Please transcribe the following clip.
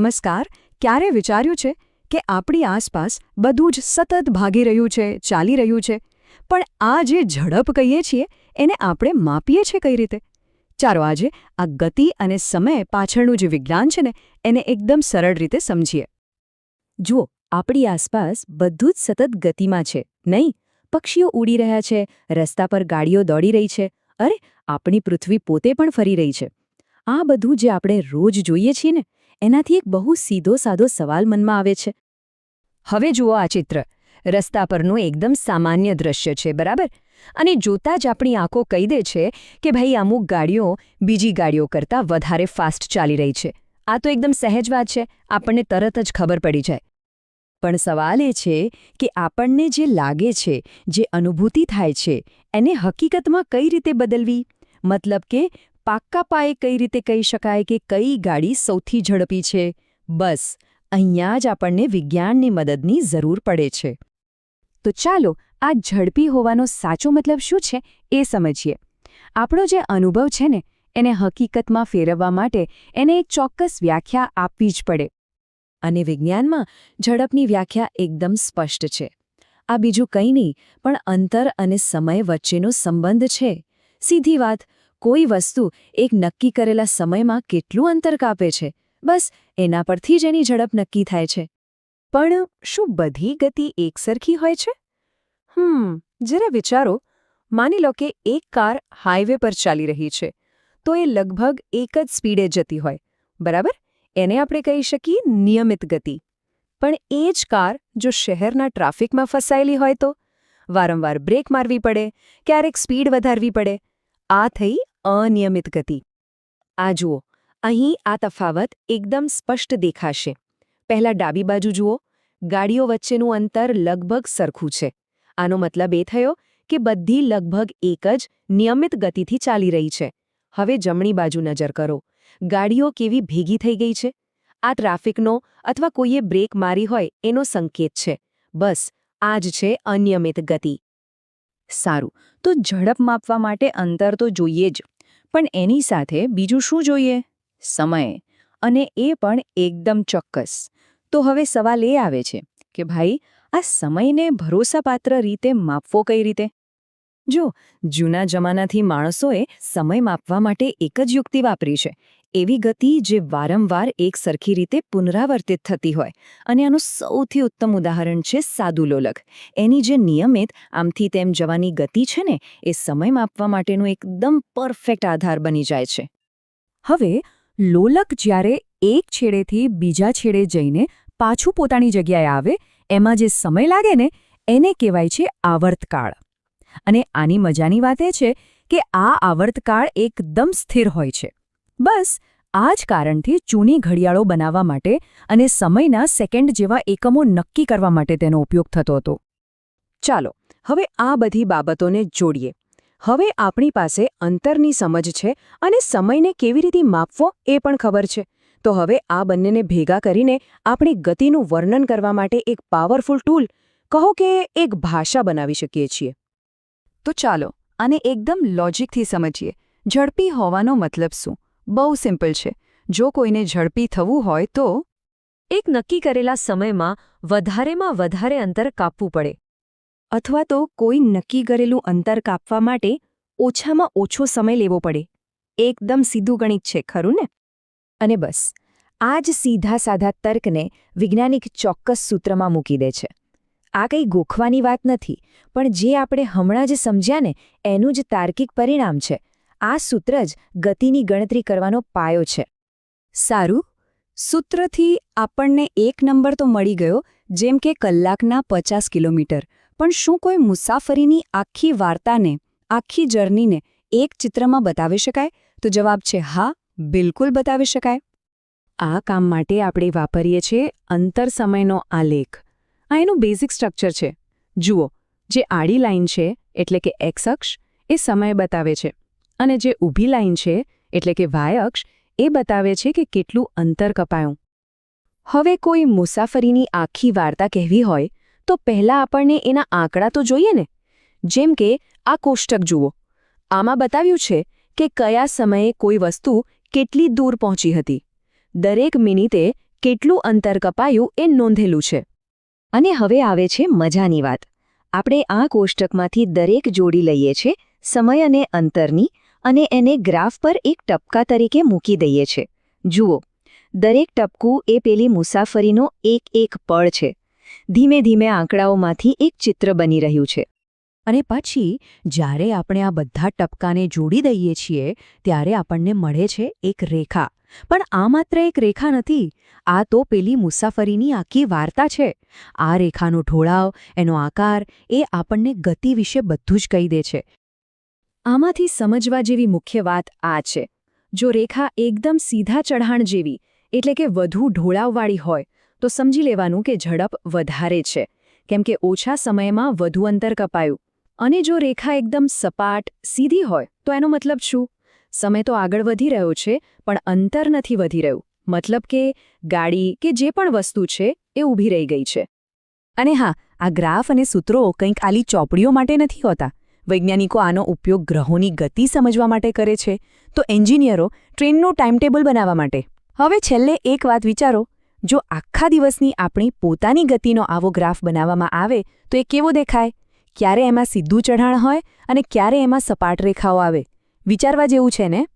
નમસ્કાર, ક્યારે વિચાર્યું છે કે આપણી આસપાસ બધું જ સતત ભાગી રહ્યું છે, ચાલી રહ્યું છે? પણ આ જે ઝડપ કહીએ છીએ, એને આપણે માપીએ છીએ કઈ રીતે? ચાલો આજે આ ગતિ અને સમય પાછળનું જે વિજ્ઞાન છે ને, એને એકદમ સરળ રીતે સમજીએ. જુઓ, આપણી આસપાસ બધું જ સતત ગતિમાં છે, નહીં? પક્ષીઓ ઉડી રહ્યા છે, રસ્તા પર ગાડીઓ દોડી રહી છે, અરે, આપણી પૃથ્વી પોતે પણ ફરી રહી છે. આ બધું જે આપણે રોજ જોઈએ છીએ ને એનાથી એક બહુ સીધો સાધો સવાલ મનમાં આવે છે. હવે જુઓ આ ચિત્ર. રસ્તા પરનું એકદમ સામાન્ય દ્રશ્ય છે, બરાબર? અને જોતાં જ આપણી આંખો કહી દે છે કે ભાઈ, અમુક ગાડીઓ બીજી ગાડીઓ કરતાં વધારે ફાસ્ટ ચાલી રહી છે. આ તો એકદમ સહેજ વાત છે. આપણને તરત જ ખબર પડી જાય. પણ સવાલ એ છે કે આપણને જે લાગે છે, જે અનુભૂતિ થાય છે, એને હકીકતમાં કઈ રીતે બદલવી? મતલબ કે પાક્કા પાયે કઈ રીતે કહી શકાય કે કઈ ગાડી સૌથી ઝડપી છે? બસ, અહીંયા જ આપણને વિજ્ઞાનની મદદની જરૂર પડે છે. તો ચાલો, આ ઝડપી હોવાનો સાચો મતલબ શું છે એ સમજીએ. આપણો જે અનુભવ છે ને, એને હકીકતમાં ફેરવવા માટે એને એક ચોક્કસ વ્યાખ્યા આપવી જ પડે. અને વિજ્ઞાનમાં ઝડપની વ્યાખ્યા એકદમ સ્પષ્ટ છે. આ બીજું કંઈ નહીં, પણ અંતર અને સમય વચ્ચેનો સંબંધ છે. સીધી વાત કોઈ વસ્તુ એક નક્કી કરેલા સમયમાં કેટલું અંતર કાપે છે. બસ, એના પરથી જ એની ઝડપ નક્કી થાય છે. પણ શું બધી ગતિ એકસરખી હોય છે? હમ, જરા વિચારો. માની લો કે એક કાર હાઈવે પર ચાલી રહી છે, તો એ લગભગ એક જ સ્પીડે જતી હોય, બરાબર? એને આપણે કહી શકીએ નિયમિત ગતિ. પણ એ જ કાર જો શહેરના ટ્રાફિકમાં ફસાયેલી હોય તો? વારંવાર બ્રેક મારવી પડે, ક્યારેક સ્પીડ વધારવી પડે. આ થઈ અનિયમિત ગતિ. આ જુઓ, અહીં આ તફાવત એકદમ સ્પષ્ટ દેખાશે. પહેલા ડાબી બાજુ જુઓ, ગાડીઓ વચ્ચેનું અંતર લગભગ સરખું છે. આનો મતલબ એ થયો કે બધી લગભગ એક જ નિયમિત ગતિથી ચાલી રહી છે. હવે જમણી બાજુ નજર કરો. ગાડીઓ કેવી ભેગી થઈ ગઈ છે? આ ટ્રાફિકનો અથવા કોઈએ બ્રેક મારી હોય એનો સંકેત છે. બસ, આ જ છે અનિયમિત ગતિ. સારું, તો ઝડપ માપવા માટે અંતર તો જોઈએ જ. પણ એની સાથે બીજું શું જોઈએ? સમય. અને એ પણ એકદમ ચોક્કસ. તો હવે સવાલ એ આવે છે કે ભાઈ, આ સમયને ભરોસાપાત્ર રીતે માપવો કઈ રીતે? જો, જૂના જમાનાથી માણસોએ સમય માપવા માટે એક જ યુક્તિ વાપરી છે. એવી ગતિ જે વારંવાર એક સરખી રીતે પુનરાવર્તિત થતી હોય. અને આનું સૌથી ઉત્તમ ઉદાહરણ છે સાદુ લોલક. એની જે નિયમિત, આમથી તેમ જવાની ગતિ છે ને, એ સમય માપવા માટેનું એકદમ પરફેક્ટ આધાર બની જાય છે. હવે, લોલક જ્યારે એક છેડેથી બીજા છેડે જઈને પાછું પોતાની જગ્યાએ આવે, એમાં જે સમય લાગે ને, એને કહેવાય છે આવર્તકાળ. અને આની મજાની વાત એ છે કે આ આવર્તકાળ એકદમ સ્થિર હોય છે. બસ, આ જ કારણથી ચૂની ઘડિયાળો બનાવવા માટે અને સમયના સેકન્ડ જેવા એકમો નક્કી કરવા માટે તેનો ઉપયોગ થતો હતો. ચાલો, હવે આ બધી બાબતોને જોડીએ. હવે આપણી પાસે અંતરની સમજ છે અને સમયને કેવી રીતે માપવો એ પણ ખબર છે. તો હવે આ બંનેને ભેગા કરીને આપણી ગતિનું વર્ણન કરવા માટે એક પાવરફુલ ટૂલ કહો કે એક ભાષા બનાવી શકીએ છીએ. તો ચાલો આને એકદમ લોજિકથી સમજીએ. ઝડપી હોવાનો મતલબ શું? બહુ સિમ્પલ છે. જો કોઈને ઝડપી થવું હોય તો? એક નક્કી કરેલા સમયમાં વધારેમાં વધારે અંતર કાપવું પડે. અથવા તો કોઈ નક્કી કરેલું અંતર કાપવા માટે ઓછામાં ઓછો સમય લેવો પડે. એકદમ સીધું ગણિત છે ખરું ને? અને બસ. આ જ સીધા સાધા તર્કને વૈજ્ઞાનિક ચોક્કસ સૂત્રમાં મૂકી દે છે. આ કંઈ ગોખવાની વાત નથી, પણ જે આપણે હમણાં જ સમજ્યા ને, એનું જ તાર્કિક પરિણામ છે. આ સૂત્ર જ ગતિની ગણતરી કરવાનો પાયો છે. સારું? સૂત્રથી આપણને એક નંબર તો મળી ગયો, જેમ કે કલાકના પચાસ કિલોમીટર. પણ શું કોઈ મુસાફરીની આખી વાર્તાને, આખી જર્નીને એક ચિત્રમાં બતાવી શકાય? તો જવાબ છે, હા, બિલકુલ બતાવી શકાય. આ કામ માટે આપણે વાપરીએ છીએ અંતર સમયનો આલેખ. આ એનું બેઝિક સ્ટ્રક્ચર છે. જુઓ, જે આડી લાઇન છે, એટલે કે એક્સ અક્ષ, એ સમય બતાવે છે. અને જે ઊભી લાઇન છે, એટલે કે વાય અક્ષ, એ બતાવે છે કે કેટલું અંતર કપાયું. હવે કોઈ મુસાફરીની આખી વાર્તા કહેવી હોય, તો પહેલાં આપણને એના આંકડા તો જોઈએ ને? જેમ કે, આ કોષ્ટક જુઓ. આમાં બતાવ્યું છે કે કયા સમયે કોઈ વસ્તુ કેટલી દૂર પહોંચી હતી. દરેક મિનિટે કેટલું અંતર કપાયું એ નોંધેલું છે. અને હવે આવે છે મજાની વાત. આપણે આ કોષ્ટકમાંથી દરેક જોડી લઈએ છે, સમય અને અંતરની, અને એને ગ્રાફ પર એક ટપકા તરીકે મૂકી દઈએ છે. જુઓ, દરેક ટપકું એ પેલી મુસાફરીનો એક એક પળ છે. ધીમે ધીમે આંકડાઓમાંથી એક ચિત્ર બની રહ્યું છે. અને પછી, જ્યારે આપણે આ બધા ટપકાને જોડી દઈએ છીએ, ત્યારે આપણને મળે છે એક રેખા. પણ આ માત્ર એક રેખા નથી, આ તો પેલી મુસાફરીની આખી વાર્તા છે. આ રેખાનો ઢોળાવ, એનો આકાર, એ આપણને ગતિ વિશે બધું જ કહી દે છે. આમાંથી સમજવા જેવી મુખ્ય વાત આ છે. જો રેખા એકદમ સીધા ચઢાણ જેવી, એટલે કે વધુ ઢોળાવવાળી હોય, તો સમજી લેવાનું કે ઝડપ વધારે છે. કેમ કે ઓછા સમયમાં વધુ અંતર કપાયું. અને જો રેખા એકદમ સપાટ, સીધી હોય, તો એનો મતલબ શું? સમય તો આગળ વધી રહ્યો છે, પણ અંતર નથી વધી રહ્યું. મતલબ કે ગાડી કે જે પણ વસ્તુ છે, એ ઊભી રહી ગઈ છે. અને હા, આ ગ્રાફ અને સૂત્રો કંઈક આલી ચોપડીઓ માટે નથી હોતા. વૈજ્ઞાનિકો આનો ઉપયોગ ગ્રહોની ગતિ સમજવા માટે કરે છે. તો એન્જિનિયરો ટ્રેનનું ટાઈમટેબલ બનાવવા માટે. હવે છેલ્લે એક વાત વિચારો. જો આખા દિવસની આપણી પોતાની ગતિનો આવો ગ્રાફ બનાવવામાં આવે, તો એ કેવો દેખાય? ક્યારે એમાં સીધું ચઢાણ હોય અને ક્યારે એમાં સપાટ રેખાઓ આવે? વિચારવા જેવું છે ને?